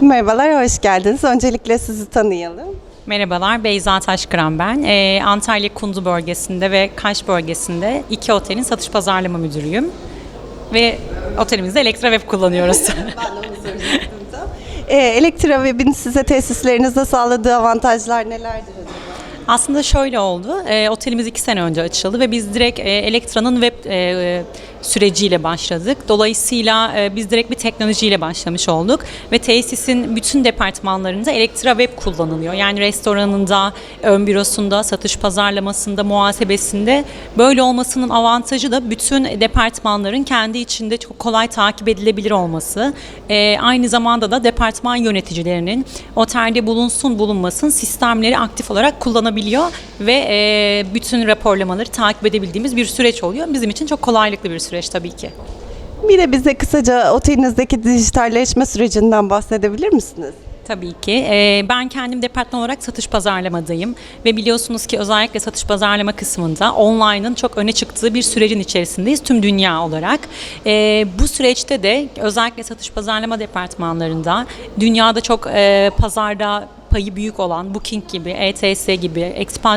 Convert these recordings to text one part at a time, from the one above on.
Merhabalar, hoş geldiniz. Öncelikle sizi tanıyalım. Merhabalar, Beyza Taşkıran ben. Ee, Antalya Kundu bölgesinde ve Kaş bölgesinde iki otelin satış pazarlama müdürüyüm. Ve otelimizde Elektra Web kullanıyoruz. Ee, Elektra Web'in size tesislerinizde sağladığı avantajlar nelerdir acaba? Aslında şöyle oldu. E, otelimiz iki sene önce açıldı ve biz direkt e, Elektra'nın web e, süreciyle başladık. Dolayısıyla e, biz direkt bir teknolojiyle başlamış olduk ve tesisin bütün departmanlarında Elektra Web kullanılıyor. Yani restoranında, ön bürosunda, satış pazarlamasında, muhasebesinde böyle olmasının avantajı da bütün departmanların kendi içinde çok kolay takip edilebilir olması. E, aynı zamanda da departman yöneticilerinin otelde bulunsun bulunmasın sistemleri aktif olarak kullanabiliyor ve e, bütün raporlamaları takip edebildiğimiz bir süreç oluyor. Bizim için çok kolaylıklı bir süreç tabii ki. Bir de bize kısaca otelinizdeki dijitalleşme sürecinden bahsedebilir misiniz? Tabii ki. Ee, ben kendim departman olarak satış pazarlamadayım ve biliyorsunuz ki özellikle satış pazarlama kısmında online'ın çok öne çıktığı bir sürecin içerisindeyiz tüm dünya olarak. Ee, bu süreçte de özellikle satış pazarlama departmanlarında dünyada çok e, pazarda payı büyük olan Booking gibi, ETS gibi,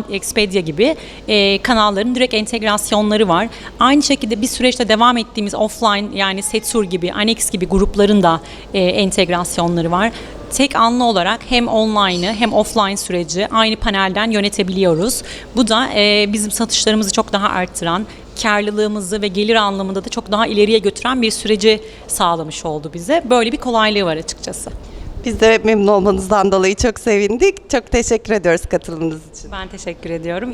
Expedia gibi e, kanalların direkt entegrasyonları var. Aynı şekilde bir süreçte devam ettiğimiz offline yani Setur gibi, Annex gibi grupların da e, entegrasyonları var tek anlı olarak hem online'ı hem offline süreci aynı panelden yönetebiliyoruz. Bu da e, bizim satışlarımızı çok daha arttıran, karlılığımızı ve gelir anlamında da çok daha ileriye götüren bir süreci sağlamış oldu bize. Böyle bir kolaylığı var açıkçası. Biz de memnun olmanızdan dolayı çok sevindik. Çok teşekkür ediyoruz katılımınız için. Ben teşekkür ediyorum.